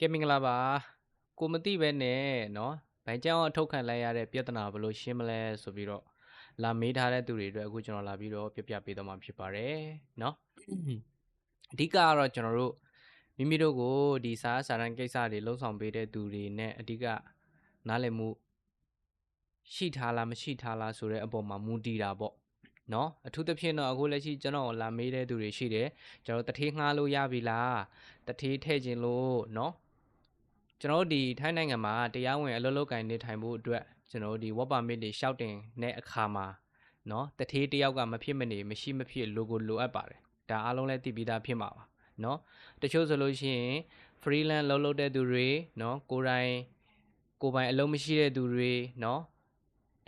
ကဲမင်္ဂလာပါကိုမသိပဲနဲ့เนาะဘိုင်ကျောင်းအထုတ်ခံလိုက်ရတဲ့ပြဿနာဘယ်လိုရှင်းမလဲဆိုပြီးတော့လာမေးထားတဲ့သူတွေအတွက်အခုကျွန်တော်လာပြီးတော့ပြပြပေးတော့မှာဖြစ်ပါတယ်เนาะအဓိကကတော့ကျွန်တော်တို့မိမိတို့ကိုဒီစာစာရန်ကိစ္စတွေလှုံ့ဆော်ပေးတဲ့သူတွေနဲ့အဓိကနားလည်မှုရှိထားလားမရှိထားလားဆိုတဲ့အပေါ်မှာမူတည်တာပေါ့เนาะအထူးသဖြင့်တော့အခုလက်ရှိကျွန်တော်လာမေးတဲ့သူတွေရှိတယ်ကျွန်တော်တထေးငှားလို့ရပြီလားတထေးထည့်ခြင်းလို့เนาะ ကျွန်တော်တို့ဒီထိုင်းနိုင်ငံမှာတရားဝင်အလုပ်လုပ်ကင်နေထိုင်ဖို့အတွက်ကျွန်တော်တို့ဒီ work permit တွေရှောက်တင်တဲ့အခါမှာเนาะတထေးတယောက်ကမဖြစ်မနေမရှိမဖြစ်လိုကိုလိုအပ်ပါတယ်ဒါအားလုံးလည်းသိပြီးသားဖြစ်မှာပါเนาะတချို့ဆိုလို့ရှိရင် freelance လုပ်လုပ်တဲ့သူတွေเนาะကိုယ်တိုင်ကိုယ်ပိုင်အလုပ်မရှိတဲ့သူတွေเนาะ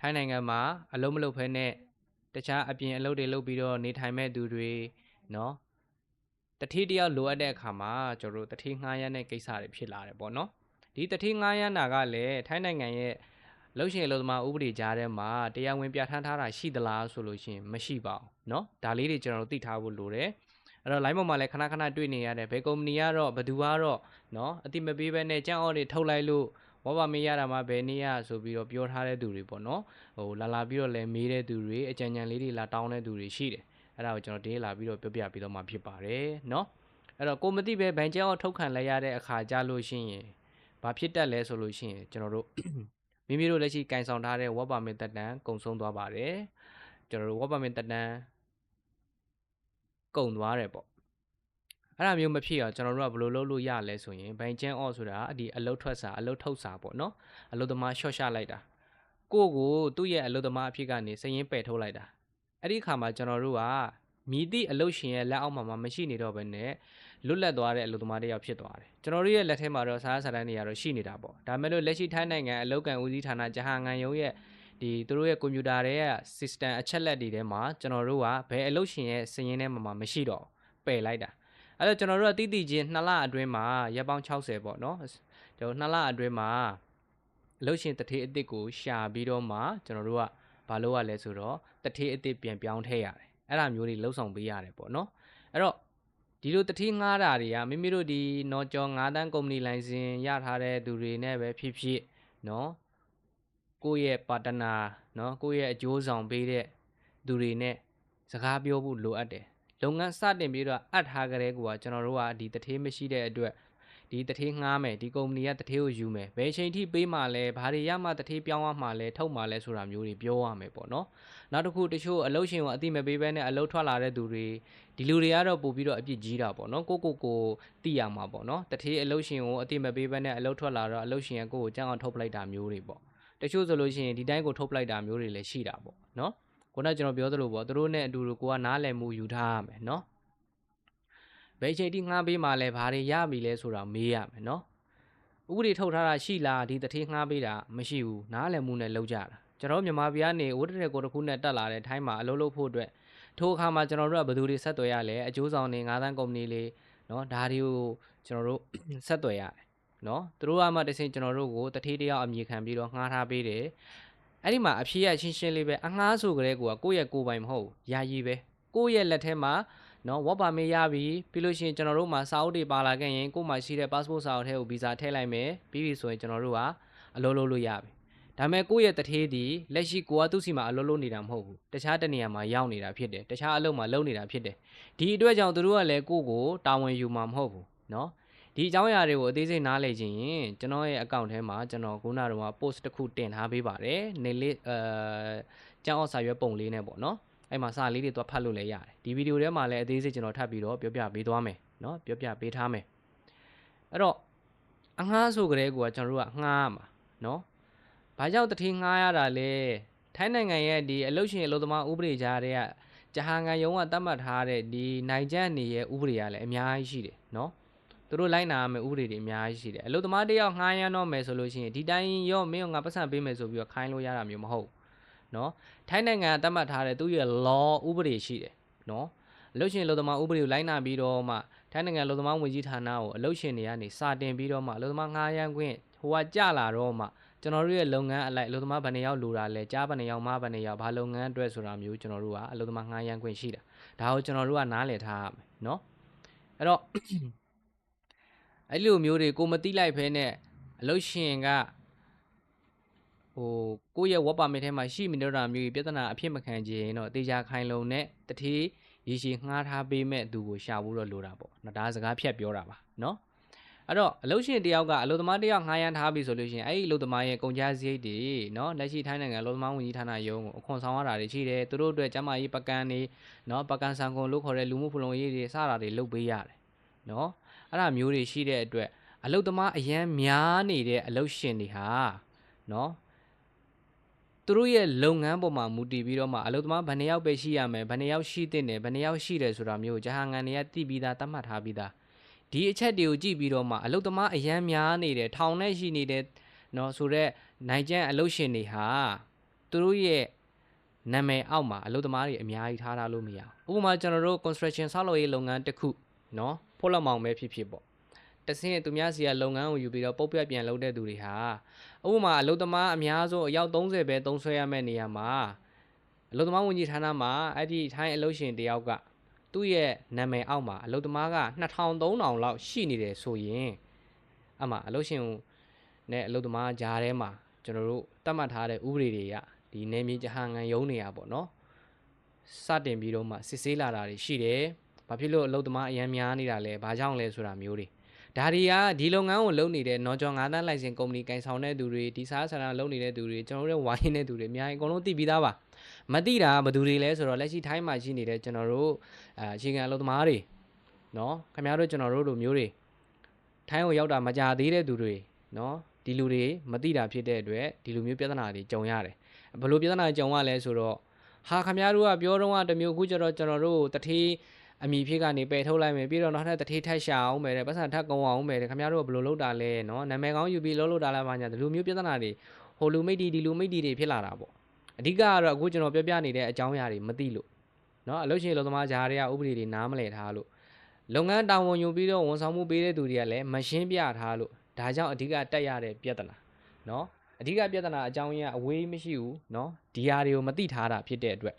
ထိုင်းနိုင်ငံမှာအလုပ်မလုပ်ဖဲနဲ့တခြားအပြင်အလုပ်တွေလုပ်ပြီးတော့နေထိုင်မဲ့သူတွေเนาะတတိတယောက်လိုအပ်တဲ့အခါမှာကျွန်တော်တို့တတိငှားရမ်းတဲ့ကိစ္စတွေဖြစ်လာတယ်ပေါ့နော် ဒီတတိငှားရမ်းတာကလည်းထိုင်းနိုင်ငံရဲ့လှုပ်ရှင်အလုပ်သမားဥပဒေကြားထဲမှာတရားဝင်ပြဋ္ဌာန်းထားတာရှိသလားဆိုလို့ရှိရင်မရှိပါဘူးเนาะဒါလေးတွေကျွန်တော်တို့သိထားဖို့လိုတယ်အဲ့တော့ line ပေါ်မှာလည်းခဏခဏတွေ့နေရတယ်ဘယ်ကုမ္ပဏီကတော့ဘယ်သူကတော့เนาะအတိမပေးဘဲနဲ့ကြမ်းအော်တွေထုတ်လိုက်လို့ဝါပါမေးရတာမှဘယ်နည်းရဆိုပြီးတော့ပြောထားတဲ့သူတွေပေါ့နော်ဟိုလာလာပြီးတော့လည်းမေးတဲ့သူတွေအကြံဉာဏ်လေးတွေလာတောင်းတဲ့သူတွေရှိတယ်အဲ့ဒါကိုကျွန်တော်ဒီလာပြီးတော့ပြောပြပြီးတော့မှဖြစ်ပါတယ်เนาะအဲ့တော့ကိုမသိပဲဘန်ကျဲအောင်ထုတ်ခံလိုက်ရတဲ့အခါကြလို့ရှိရင် ဘာဖြစ်တတ်လဲဆိုလို့ရှိရင်ကျွန်တော်တို့မိမိတို့လက်ရှိကင်ဆောင်ထားတဲ့ web permit တက်တန်းကုံဆုံးသွားပါတယ်ကျွန်တော်တို့ web permit တက်တန်းကုံသွားတယ်ပေါ့အဲ့ဒါမျိုးမဖြစ်အောင်ကျွန်တော်တို့ကဘယ်လိုလုပ်လို့ရလဲဆိုရင်ဘန်ကျန်းအော့ဆိုတာဒီအလုတ်ထွက်စာအလုတ်ထုတ်စာပေါ့နော်အလုတ်သမားရှော့ချလိုက်တာကိုယ့်ကိုသူ့ရဲ့အလုတ်သမားအဖြစ်ကနေစရင်ပယ်ထုတ်လိုက်တာအဲ့ဒီခါမှာကျွန်တော်တို့ကမိသည့်အလုတ်ရှင်ရဲ့လက်အောက်မှာမှမရှိနေတော့ဘဲနဲ့ လွတ်လပ်သွားတဲ့အလုတ်သမားတစ်ယောက်ဖြစ်သွားတယ်ကျွန်တော်တို့ရဲ့လက်ထဲမှာတော့စားစာတန်းတွေကတော့ရှိနေတာပေါ့ဒါပေမဲ့လို့လက်ရှိထိုင်းနိုင်ငံအလုတ်ကန်ဦးစီးဌာနဂျဟာငန်ယုံရဲ့ဒီသူတို့ရဲ့ကွန်ပျူတာတွေက system အချက်လက်တွေထဲမှာကျွန်တော်တို့ကဘယ်အလုတ်ရှင်ရဲ့စရင်ထဲမှာမှမရှိတော့ပယ်လိုက်တာအဲ့တော့ကျွန်တော်တို့ကတိတိချင်း2လအတွင်းမှာရက်ပေါင်း60ပေါ့နော်ကျွန်တော်2လအတွင်းမှာအလုတ်ရှင်တထေးအစ်စ်ကိုရှာပြီးတော့မှကျွန်တော်တို့ကဘာလုပ်ရလဲဆိုတော့တထေးအစ်စ်ပြန်ပြောင်းထည့်ရတယ်အဲ့ဒါမျိုးတွေလှုပ်ဆောင်ပေးရတယ်ပေါ့နော်အဲ့တော့ ဒီလိုတတိငှားတာတွေကမိမိတို့ဒီနော်ကျော်9တန်းကုမ္ပဏီလိုင်စင်ရထားတဲ့သူတွေနဲ့ပဲဖြစ်ဖြစ်နော်ကိုယ့်ရဲ့ပါတနာနော်ကိုယ့်ရဲ့အကျိုးဆောင်ပေးတဲ့သူတွေနဲ့စကားပြောဖို့လိုအပ်တယ်လုပ်ငန်းစတင်ပြီးတော့အပ်ထားကြတဲ့ကွာကျွန်တော်တို့ကဒီတထေးမရှိတဲ့အတွက် ဒီတထေးငှားမယ်ဒီကုမ္ပဏီကတထေးကိုယူမယ်ဘယ်ချိန်ထိပေးမှလဲဘာတွေရမှတထေးပြောင်းရမှလဲထုတ်မှလဲဆိုတာမျိုးတွေပြောရမယ်ပေါ့နော်နောက်တစ်ခုတချို့အလုတ်ရှင်ကိုအတိမပေးဘဲနဲ့အလုတ်ထွက်လာတဲ့သူတွေဒီလူတွေကတော့ပို့ပြီးတော့အပြစ်ကြီးတာပေါ့နော်ကိုကိုကိုတိရမှာပေါ့နော်တထေးအလုတ်ရှင်ကိုအတိမပေးဘဲနဲ့အလုတ်ထွက်လာတော့အလုတ်ရှင်ကကိုကိုကြမ်းအောင်ထုတ်ပလိုက်တာမျိုးတွေပေါ့တချို့ဆိုလို့ရှိရင်ဒီတိုင်းကိုထုတ်ပလိုက်တာမျိုးတွေလည်းရှိတာပေါ့နော်ခုနကကျွန်တော်ပြောသလိုပေါ့သူတို့နဲ့အတူတူကိုကနားလည်မှုယူထားရမယ်နော် ဘယ်ချိန်ထိငှားပေးမှလဲဘာတွေရပြီလဲဆိုတာမေးရမယ်နော်ဥပဒေထုတ်ထားတာရှိလားဒီတထေးငှားပေးတာမရှိဘူးနားလည်မှုနဲ့လုပ်ကြတာကျွန်တော်မြန်မာပြည်ကနေဝတ္တရကိုတစ်ခုနဲ့တက်လာတဲ့အတိုင်းမှာအလုပ်လုပ်ဖို့အတွက်ထိုအခါမှာကျွန်တော်တို့ကဘယ်သူတွေဆက်သွယ်ရလဲအကျိုးဆောင်နေငါးသန်းကုမ္ပဏီလေးနော်ဒါတွေကိုကျွန်တော်တို့ဆက်သွယ်ရတယ်နော်သူတို့ကမှတစင်ကျွန်တော်တို့ကိုတထေးတယောက်အမြင်ခံပြီးတော့ငှားထားပေးတယ်အဲ့ဒီမှာအဖြေရရှင်းရှင်းလေးပဲအငှားဆိုကြတဲ့ကိုကကိုယ့်ရဲ့ကိုယ်ပိုင်မဟုတ်ဘူးယာယီပဲကိုယ့်ရဲ့လက်ထဲမှာ နော်ဝက်ပါမေးရပြီပြီးလို့ရှိရင်ကျွန်တော်တို့မှာစာအုပ်တွေပါလာခဲ့ရင်ကို့မှာရှိတဲ့ passport စာအုပ်ထဲကိုဗီဇာထည့်လိုက်မယ်ပြီးပြီဆိုရင်ကျွန်တော်တို့ကအလုပ်လုပ်လို့ရပြီဒါပေမဲ့ကိုယ့်ရဲ့တထေးဒီလက်ရှိကိုကသူ့စီမှာအလုပ်လုပ်နေတာမဟုတ်ဘူးတခြားတနေရာမှာရောက်နေတာဖြစ်တယ်တခြားအလုပ်မှာလုပ်နေတာဖြစ်တယ်ဒီအတွက်ကြောင့်သူတို့ကလည်းကိုယ့်ကိုတာဝန်ယူမှာမဟုတ်ဘူးเนาะဒီအကြောင်းအရာတွေကိုအသေးစိတ်နားလည်ခြင်းရင်ကျွန်တော်ရဲ့အကောင့်ထဲမှာကျွန်တော်ခုနကတော့ post တစ်ခုတင်ထားပေးပါတယ်နေလေးအဲကျောင်းအောင်စာရွက်ပုံလေးနဲ့ပေါ့เนาะ အဲ့မှာစာလေးတွေသွားဖတ်လို့လည်းရတယ်ဒီဗီဒီယိုထဲမှာလည်းအသေးစိတ်ကျွန်တော်ထပ်ပြီးတော့ပြောပြပေးသွားမယ်เนาะပြောပြပေးထားမယ်အဲ့တော့အငှားဆိုကြတဲ့ကွာကျွန်တော်တို့ကငှားရမှာเนาะဘာကြောင့်တတိငှားရတာလဲထိုင်းနိုင်ငံရဲ့ဒီအလုတ်ရှင်အလုတ်သမားဥပဒေကြားတဲ့ကဂျဟာငန်ယုံကတတ်မှတ်ထားတဲ့ဒီနိုင်ကျန်နေရဲ့ဥပဒေကလည်းအများကြီးရှိတယ်เนาะသူတို့လိုက်နာရမယ့်ဥပဒေတွေအများကြီးရှိတယ်အလုတ်သမားတယောက်ငှားရမ်းတော့မယ်ဆိုလို့ရှိရင်ဒီတိုင်းရောမင်းကငါပတ်စံပေးမယ်ဆိုပြီးတော့ခိုင်းလို့ရတာမျိုးမဟုတ် နော်ထိုင်းနိုင်ငံသတ်မှတ်ထားတဲ့သူ့ရဲ့ law ဥပဒေရှိတယ်နော်အလုပ်ရှင်အလုပ်သမားဥပဒေကိုလိုက်နာပြီးတော့မှထိုင်းနိုင်ငံအလုပ်သမားဝန်ကြီးဌာနကိုအလုပ်ရှင်တွေကနေစာတင်ပြီးတော့မှအလုပ်သမားငားရန်ခွင့်ဟိုကကြလာတော့မှကျွန်တော်တို့ရဲ့လုပ်ငန်းအလိုက်အလုပ်သမားဘယ်နှယောက်လိုတာလဲကြားဘယ်နှယောက်မဘယ်နှယောက်ဘာလုပ်ငန်းအတွက်ဆိုတာမျိုးကျွန်တော်တို့ကအလုပ်သမားငားရန်ခွင့်ရှိတာဒါကိုကျွန်တော်တို့ကနားလည်ထားရမယ်နော်အဲ့တော့အဲ့လိုမျိုးတွေကိုမတိလိုက်ဖဲနဲ့အလုပ်ရှင်က ဟိုကိုယ့်ရဲ့ work permit ထဲမှာရှိမနေတာမျိုးကြီးပြဿနာအဖြစ်မခံချင်ရင်တော့တေချာခိုင်လုံနဲ့တတိရေရှည်ငှားထားပေးမဲ့သူကိုရှာဖို့တော့လိုတာပေါ့နော်ဒါစကားဖြတ်ပြောတာပါနော်အဲ့တော့အလုတ်ရှင်တယောက်ကအလုတ်သမားတယောက်ငှားရမ်းထားပြီဆိုလို့ရှိရင်အဲ့ဒီအလုတ်သမားရဲ့ကုန်ကျစရိတ်တွေနော်လက်ရှိထိုင်းနိုင်ငံအလုတ်သမားဝန်ကြီးဌာနရုံးကိုအခွန်ဆောင်ရတာတွေရှိတယ်သူတို့အတွက်ကျန်းမာရေးပကံတွေနော်ပကံဆန်ခွန်လို့ခေါ်တဲ့လူမှုဖူလုံရေးတွေစတာတွေလုပ်ပေးရတယ်နော်အဲ့ဒါမျိုးတွေရှိတဲ့အတွက်အလုတ်သမားအရန်များနေတဲ့အလုတ်ရှင်တွေဟာနော် သူတို့ရဲ့လုပ်ငန်းပေါ်မှာမူတည်ပြီးတော့မှအလုတ်သမားဘယ်နှယောက်ပဲရှိရမယ်ဘယ်နှယောက်ရှိတဲ့နယ်ဘယ်နှယောက်ရှိတယ်ဆိုတာမျိုးဂျဟာငန်တွေကသိပြီးသားသတ်မှတ်ထားပြီးသားဒီအချက်တွေကိုကြည့်ပြီးတော့မှအလုတ်သမားအရန်များနေတဲ့ထောင်နဲ့ရှိနေတဲ့နော်ဆိုတော့နိုင်ကျန်းအလုတ်ရှင်တွေဟာသူတို့ရဲ့နာမည်အောက်မှာအလုတ်သမားတွေအများကြီးထားထားလို့မရဘူးဥပမာကျွန်တော်တို့ construction ဆောက်လုပ်ရေးလုပ်ငန်းတစ်ခုနော်ဖို့လက်မောင်ပဲဖြစ်ဖြစ်ပေါ့ တဆင်းသူများစီကလုပ်ငန်းကိုယူပြီးတော့ပုတ်ပြတ်ပြန်လုပ်တဲ့သူတွေဟာဥပမာအလုတ်သမားအများဆုံးအယောက်30ပဲသုံးဆွဲရမယ့်နေရာမှာအလုတ်သမားဝန်ကြီးဌာနမှာအဲ့ဒီထိုင်းအလုတ်ရှင်တယောက်ကသူ့ရဲ့နာမည်အောက်မှာအလုတ်သမားက2000 3000လောက်ရှိနေတယ်ဆိုရင်အမှအလုတ်ရှင်နဲ့အလုတ်သမားကြားထဲမှာကျွန်တော်တို့တတ်မှတ်ထားတဲ့ဥပဒေတွေကဒီနေမြေကြဟန်ငံရုံးနေရပေါ့နော်စတင်ပြီးတော့မှစစ်ဆေးလာတာတွေရှိတယ်ဘာဖြစ်လို့အလုတ်သမားအရန်များနေတာလဲဘာကြောင့်လဲဆိုတာမျိုးတွေ ဒါတွေကဒီလုပ်ငန်းကိုလုပ်နေတဲ့နော်ကျော်9တန်းလိုင်စင်ကုမ္ပဏီကင်ဆောင်တဲ့သူတွေဒီစားဆန္ဒလုပ်နေတဲ့သူတွေကျွန်တော်တို့ဝိုင်းနေတဲ့သူတွေအများကြီးအကုန်လုံးသိပြီးသားပါမသိတာဘယ်သူတွေလဲဆိုတော့လက်ရှိထိုင်းမှာရှိနေတဲ့ကျွန်တော်တို့အဲအခြေခံအလုပ်သမားတွေနော်ခင်ဗျားတို့ကျွန်တော်တို့လိုမျိုးတွေထိုင်းကိုရောက်တာမကြသေးတဲ့သူတွေနော်ဒီလူတွေမသိတာဖြစ်တဲ့အတွက်ဒီလိုမျိုးပြဿနာတွေကြုံရတယ်ဘယ်လိုပြဿနာကြုံရလဲဆိုတော့ဟာခင်ဗျားတို့ကပြောတော့ကတစ်မျိုးခုကျတော့ကျွန်တော်တို့တထေး အမိဖြစ်ကနေပယ်ထုတ်လိုက်မယ်ပြီးတော့နောက်ထပ်တထေးထက်ရှာအောင်မယ်တဲ့ပတ်စံထက်ကုံအောင်မယ်တဲ့ခင်ဗျားတို့ကဘယ်လိုလုပ်တာလဲเนาะနာမည်ကောင်းယူပြီးလုပ်လို့တာလားပါညာဒီလိုမျိုးပြဿနာတွေဟိုလူမိတ်တီဒီလူမိတ်တီတွေဖြစ်လာတာပေါ့အဓိကကတော့အခုကျွန်တော်ပြောပြနေတဲ့အကြောင်းအရာတွေမသိလို့เนาะအလုပ်ရှင်လုံသမားဂျာတွေကဥပဒေတွေနားမလည်ထားလို့လုပ်ငန်းတာဝန်ယူပြီးတော့ဝန်ဆောင်မှုပေးတဲ့သူတွေကလည်းမရှင်းပြထားလို့ဒါကြောင့်အဓိကတက်ရတဲ့ပြဿနာเนาะအဓိကပြဿနာအကြောင်းရင်းကအဝေးမရှိဘူးเนาะဒီဟာတွေကိုမသိထားတာဖြစ်တဲ့အတွက်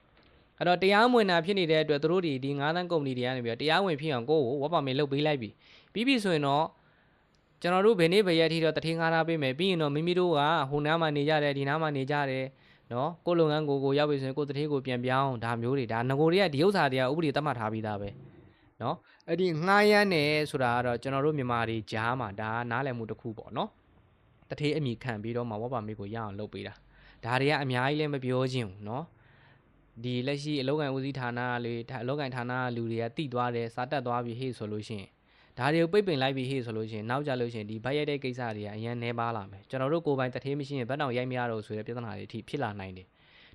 အဲ့တော့တရားမဝင်တာဖြစ်နေတဲ့အတွက်သူတို့ဒီဒီ9တန်းကုမ္ပဏီတွေကနေပြီးတော့တရားဝင်ဖြစ်အောင်ကိုယ့်ကိုဝက်ပါမစ်လုပ်ပေးလိုက်ပြီပြီးပြီဆိုရင်တော့ကျွန်တော်တို့ဘယ်နေ့ဘယ်ရက်အထိတော့တထင်းငါးထားပေးမယ်ပြီးရင်တော့မိမိတို့ကဟိုနားမှာနေကြတယ်ဒီနားမှာနေကြတယ်နော်ကိုယ့်လုပ်ငန်းကိုကိုရောက်ပြီဆိုရင်ကိုယ့်တထင်းကိုပြန်ပြောင်းဒါမျိုးတွေဒါငကိုတွေကဒီဥစ္စာတွေကဥပဒေသတ်မှတ်ထားပြီးသားပဲနော်အဲ့ဒီငှားရမ်းတယ်ဆိုတာကတော့ကျွန်တော်တို့မြန်မာတွေကြားမှာဒါနားလည်မှုတစ်ခုပေါ့နော်တထင်းအမိခံပြီးတော့မှဝက်ပါမစ်ကိုရအောင်လုပ်ပေးတာဒါတွေကအများကြီးလည်းမပြောချင်ဘူးနော် ဒီလက်ရှိအလောက်ကန်ဦးစီးဌာနလေးအလောက်ကန်ဌာနကလူတွေကတိသွားတယ်စာတက်သွားပြီဟေ့ဆိုလို့ရှိရင်ဒါတွေကိုပိတ်ပင်လိုက်ပြီဟေ့ဆိုလို့ရှိရင်နောက်ကြလို့ရှိရင်ဒီဘက်ရိုက်တဲ့ကိစ္စတွေကအရင်နှဲပါလာမယ်ကျွန်တော်တို့ကိုယ်ပိုင်တထေးမရှိရင်ဘက်တောင်ရိုက်မရတော့ဆိုတဲ့ပြဿနာတွေအထိဖြစ်လာနိုင်တယ်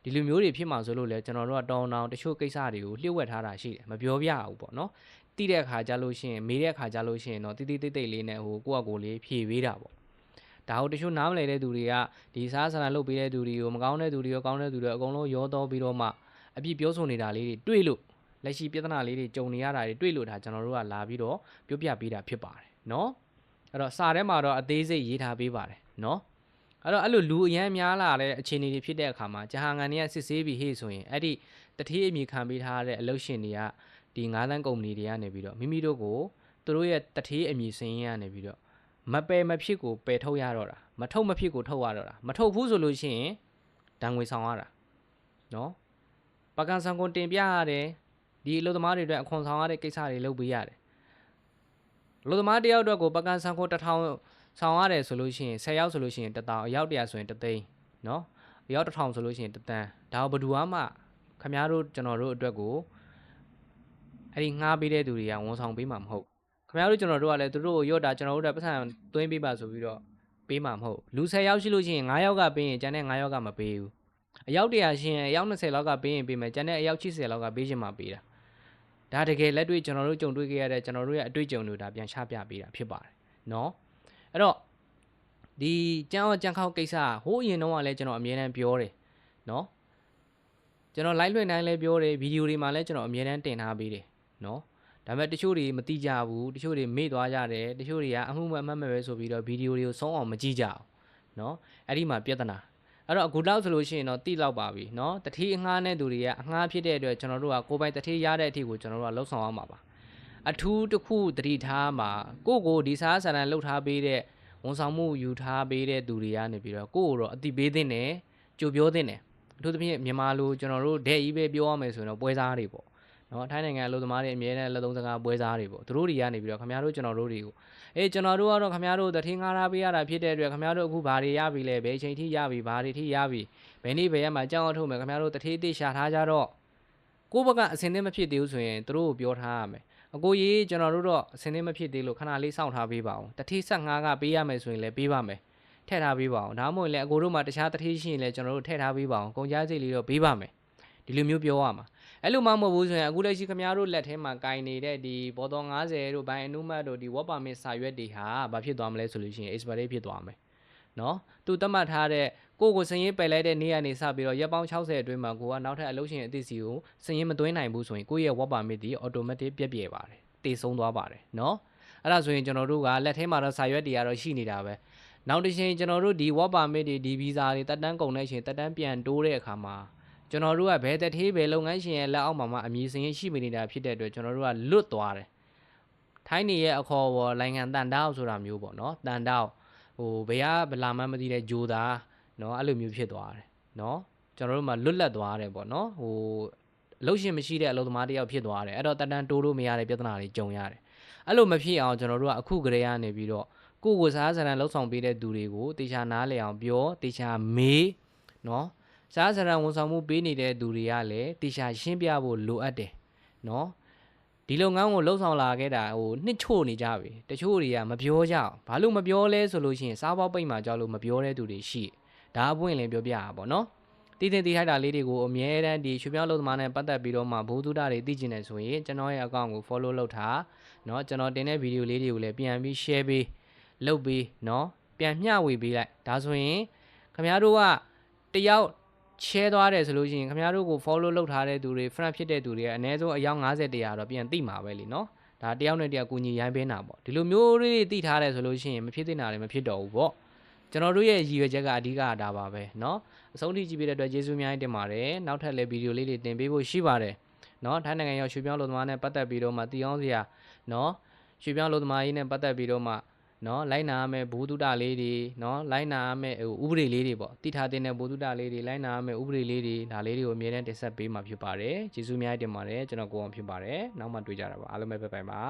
ဒီလိုမျိုးတွေဖြစ်မှာဆိုလို့လဲကျွန်တော်တို့ကတောင်းတောင်းတချို့ကိစ္စတွေကိုလျှို့ဝှက်ထားတာရှိတယ်မပြောပြဘူးပေါ့နော်တိတဲ့အခါကြလို့ရှိရင်မေးတဲ့အခါကြလို့ရှိရင်တော့တိတိတိတ်တိတ်လေးနဲ့ဟိုကိုယ့်အကိုလေးဖြေပေးတာပေါ့ ဒါဟုတ်တချို့နားမလည်တဲ့သူတွေကဒီစားဆန္ဒလုပ်ပေးတဲ့သူတွေကိုမကောင်းတဲ့သူတွေရောကောင်းတဲ့သူတွေရောအကုန်လုံးရောတော့ပြီးတော့မှ အပြစ်ပြောဆိုနေတာလေးတွေတွေ့လို့လက်ရှိပြဿနာလေးတွေကြုံနေရတာတွေတွေ့လို့ဒါကျွန်တော်တို့ကလာပြီးတော့ပြောပြပေးတာဖြစ်ပါတယ်เนาะအဲ့တော့စာထဲမှာတော့အသေးစိတ်ရေးထားပေးပါတယ်เนาะအဲ့တော့အဲ့လိုလူအရန်များလာတဲ့အခြေအနေတွေဖြစ်တဲ့အခါမှာဂျဟာငန်တွေကစစ်ဆေးပြီးဟေ့ဆိုရင်အဲ့ဒီတတိအမိခံပေးထားတဲ့အလုပ်ရှင်တွေကဒီငါးသန်းကုမ္ပဏီတွေကနေပြီးတော့မိမိတို့ကိုသူတို့ရဲ့တတိအမိစင်းရင်းကနေပြီးတော့ မပယ်မဖြစ်ကိုပယ်ထုတ်ရတော့တာမထုတ်မဖြစ်ကိုထုတ်ရတော့တာမထုတ်ဘူးဆိုလို့ရှိရင်ဒဏ်ငွေဆောင်ရတာနော်ပကံဆောင်ကိုတင်ပြရတယ်ဒီအလုပ်သမားတွေအတွက်အခွန်ဆောင်ရတဲ့ကိစ္စတွေလုပ်ပေးရတယ်အလုပ်သမားတယောက်အတွက်ကိုပကံဆောင်ကို1000ဆောင်ရတယ်ဆိုလို့ရှိရင်10ယောက်ဆိုလို့ရှိရင်1000အယောက်100ဆိုရင်3သိန်းနော်အယောက်1000ဆိုလို့ရှိရင်3တန်းဒါဘယ်သူမှခင်ဗျားတို့ကျွန်တော်တို့အတွက်ကိုအဲ့ဒီငှားပေးတဲ့သူတွေကဝန်ဆောင်ပေးမှာမဟုတ် ခမားတို့ကျွန်တော်တို့ကလည်းသူတို့ကိုရော့တာကျွန်တော်တို့အတွက်ပတ်စံသွင်းပေးပါဆိုပြီးတော့ပေးမှာမဟုတ်လူ10ယောက်ရှိလို့ရှိရင်9ယောက်ကပေးရင်ကျန်တဲ့9ယောက်ကမပေးဘူး အယောက်တရာရှင်အယောက်20လောက်ကပေးရင်ပေးမယ်ကျန်တဲ့အယောက်80လောက်ကပေးချင်မှပေးတာဒါတကယ်လက်တွေ့ကျွန်တော်တို့ကြုံတွေ့ခဲ့ရတဲ့ကျွန်တော်တို့ရဲ့အတွေ့အကြုံတွေဒါပြန်ချပြပေးတာဖြစ်ပါတယ်เนาะအဲ့တော့ဒီကြမ်းအောင်ကြမ်းခေါက်ကိစ္စဟိုးအရင်တော့ကလည်းကျွန်တော်အမြဲတမ်းပြောတယ်เนาะကျွန်တော် live လွှင့်တိုင်းလည်းပြောတယ်ဗီဒီယိုတွေမှာလည်းကျွန်တော်အမြဲတမ်းတင်ထားပေးတယ်เนาะ ဒါပေမဲ့တချို့တွေမတိကြဘူးတချို့တွေမေ့သွားကြတယ်တချို့တွေကအမှုမအမှတ်မဲ့ပဲဆိုပြီးတော့ဗီဒီယိုတွေကိုဆုံးအောင်မကြည့်ကြအောင်เนาะအဲ့ဒီမှာပြဿနာ အဲ့တော့အခုလောက်ဆိုလို့ရှိရင်တော့တိလောက်ပါပြီเนาะတတိအငှားနဲ့သူတွေကအငှားဖြစ်တဲ့အတွက်ကျွန်တော်တို့ကကိုယ်ပိုင်တတိရတဲ့အထိကိုကျွန်တော်တို့ကလှုပ်ဆောင်အောင်ပါပါ အထူးတစ်ခုသတိထားမှာကိုယ့်ကိုဒီစားဆန္ဒလှုပ်ထားပေးတဲ့ဝန်ဆောင်မှုယူထားပေးတဲ့သူတွေကနေပြီးတော့ကိုယ့်ကိုတော့အတိပေးသင့်တယ်ကြိုပြောသင့်တယ်အထူးသဖြင့်မြန်မာလိုကျွန်တော်တို့ဒဲ့ကြီးပဲပြောရမယ်ဆိုရင်တော့ပွဲစားတွေပေါ့ နော်ထိုင်းနိုင်ငံအလုပ်သမားတွေအများနဲ့လက်သုံးစကားပွဲစားတွေပေါ့သူတို့တွေကနေပြီးတော့ခင်ဗျားတို့ကျွန်တော်တို့တွေကိုအေးကျွန်တော်တို့ကတော့ခင်ဗျားတို့တထင်းငါးထားပေးရတာဖြစ်တဲ့အတွက်ခင်ဗျားတို့အခုဘာတွေရပြီလဲဘယ်အချိန်ထိရပြီဘာတွေထိရပြီဘယ်နေ့ဘယ်ရက်မှာကြောင်းအောင်ထုတ်မယ်ခင်ဗျားတို့တထေးတိရှာထားကြတော့ကိုယ့်ဘက်ကအစင်သင့်မဖြစ်သေးဘူးဆိုရင်သူတို့ကိုပြောထားရမယ်အကိုကြီးကျွန်တော်တို့တော့အစင်းသေးမဖြစ်သေးလို့ခဏလေးစောင့်ထားပေးပါအောင်တတိဆက်ငါးကပေးရမယ်ဆိုရင်လည်းပေးပါမယ်ထည့်ထားပေးပါအောင်ဒါမှမဟုတ်လည်းအကိုတို့မှတခြားတတိရှိရင်လည်းကျွန်တော်တို့ထည့်ထားပေးပါအောင်ကုန်ကြစိတ်လေးတော့ပေးပါမယ်ဒီလိုမျိုးပြောရမှာ အဲ့လိုမှမဟုတ်ဘူးဆိုရင်အခုလက်ရှိခင်ဗျားတို့လက်ထဲမှာကင်နေတဲ့ဒီဘောတော်90တို့ဘိုင်အနုမတ်တို့ဒီ work permit စာရွက်တွေဟာဘာဖြစ်သွားမလဲဆိုလို့ရှိရင် expiry ဖြစ်သွားမယ်နော်သူသတ်မှတ်ထားတဲ့ကိုကိုစရင်ပယ်လိုက်တဲ့နေ့ကနေစပြီးတော့ရက်ပေါင်း60အတွင်းမှာကိုကနောက်ထပ်အလုပ်ရှင်အသစ်စီကိုစရင်မသွင်းနိုင်ဘူးဆိုရင်ကိုရဲ့ work permit ဒီ automatic ပြက်ပြဲပါတယ်တည်ဆုံးသွားပါတယ်နော်အဲ့ဒါဆိုရင်ကျွန်တော်တို့ကလက်ထဲမှာတော့စာရွက်တွေကတော့ရှိနေတာပဲနောက်တစ်ချိန်ကျွန်တော်တို့ဒီ work permit တွေဒီ visa တွေတက်တန်းကုန်တဲ့အချိန်တက်တန်းပြန်တိုးတဲ့အခါမှာ ကျွန်တော်တို့ကဘယ်တထေးဘယ်လုပ်ငန်းရှင်ရဲ့လက်အောက်မှာမှအမည်စရင်းရှိမနေတာဖြစ်တဲ့အတွက်ကျွန်တော်တို့ကလွတ်သွားတယ်ထိုင်းနေရဲ့အခေါ်ပေါ်နိုင်ငံတန်တောက်ဆိုတာမျိုးပေါ့နော်တန်တောက်ဟိုဘယ်ကဗလာမန်းမသိတဲ့ဂျိုသားနော်အဲ့လိုမျိုးဖြစ်သွားတယ်နော်ကျွန်တော်တို့မှာလွတ်လပ်သွားတယ်ပေါ့နော်ဟိုအလုပ်ရှင်မရှိတဲ့အလုပ်သမားတယောက်ဖြစ်သွားတယ်အဲ့တော့တန်တန်တိုးလို့မရတဲ့ပြဿနာတွေကြုံရတယ်အဲ့လိုမဖြစ်အောင်ကျွန်တော်တို့ကအခုကလေးကနေပြီးတော့ကိုယ်ကိုစားစံလှုပ်ဆောင်ပေးတဲ့သူတွေကိုတေချာနားလည်အောင်ပြောတေချာမေးနော် စားစရန်ဝန်ဆောင်မှုပေးနေတဲ့သူတွေကလည်းတေချာရှင်းပြဖို့လိုအပ်တယ်နော်ဒီလုပ်ငန်းကိုလှုပ်ဆောင်လာခဲ့တာဟိုနှစ်ချို့နေကြပြီတချို့တွေကမပြောကြအောင်ဘာလို့မပြောလဲဆိုလို့ရှိရင်စားပေါက်ပိတ်မှာကြောက်လို့မပြောတဲ့သူတွေရှိဒါအပွင့်လည်းပြောပြရပါဘောနော် တည်တည်တည်ထိုက်တာလေးတွေကိုအမြဲတမ်းဒီရွှေပြောင်းလုံးသမားနဲ့ပတ်သက်ပြီးတော့မှဘိုးသူဒတွေသိကျင်နေဆိုရင်ကျွန်တော်ရဲ့အကောင့်ကို follow လုပ်ထားเนาะကျွန်တော်တင်တဲ့ဗီဒီယိုလေးတွေကိုလည်းပြန်ပြီး share ပေးလုပ်ပေးเนาะပြန်မျှဝေပေးလိုက်ဒါဆိုရင်ခင်ဗျားတို့ကတယောက် share သွားတယ်ဆိုလို့ရှိရင်ခင်ဗျားတို့ကို follow လုပ်ထားတဲ့သူတွေ friend ဖြစ်တဲ့သူတွေကအနည်းဆုံးအယောက်90တရာတော့ပြန်သိမှာပဲလीเนาะဒါတယောက်နဲ့တယောက်ကူညီရိုင်းပေးတာပေါ့ဒီလိုမျိုးလေးသိထားတယ်ဆိုလို့ရှိရင်မဖြစ်သင့်တာလည်းမဖြစ်တော့ဘူးပေါ့ကျွန်တော်တို့ရဲ့ရည်ရွယ်ချက်ကအဓိကဒါပါပဲเนาะ အဆုံးထိကြည့်ပေးတဲ့အတွက်ကျေးဇူးအများကြီးတင်ပါတယ်နောက်ထပ်လည်းဗီဒီယိုလေးတွေတင်ပေးဖို့ရှိပါတယ်เนาะထိုင်းနိုင်ငံရောက်ရွှေပြောင်းလူသမားနဲ့ပတ်သက်ပြီးတော့မှတည်အောင်စရာเนาะရွှေပြောင်းလူသမားကြီးနဲ့ပတ်သက်ပြီးတော့မှ နော်လိုက်နာရမယ့်ဘုဒ္ဓတာလေးတွေနော်လိုက်နာရမယ့်ဟိုဥပဒေလေးတွေပေါ့တိထားတဲ့ဘုဒ္ဓတာလေးတွေလိုက်နာရမယ့်ဥပဒေလေးတွေဒါလေးတွေကိုအမြဲတမ်းတင်ဆက်ပေးမှာဖြစ်ပါတယ်ယေရှုများတင်ပါတယ်ကျွန်တော်ကိုအောင်ဖြစ်ပါတယ်နောက်မှတွေ့ကြတာပါအားလုံးပဲဘိုင်ဘိုင်ပါ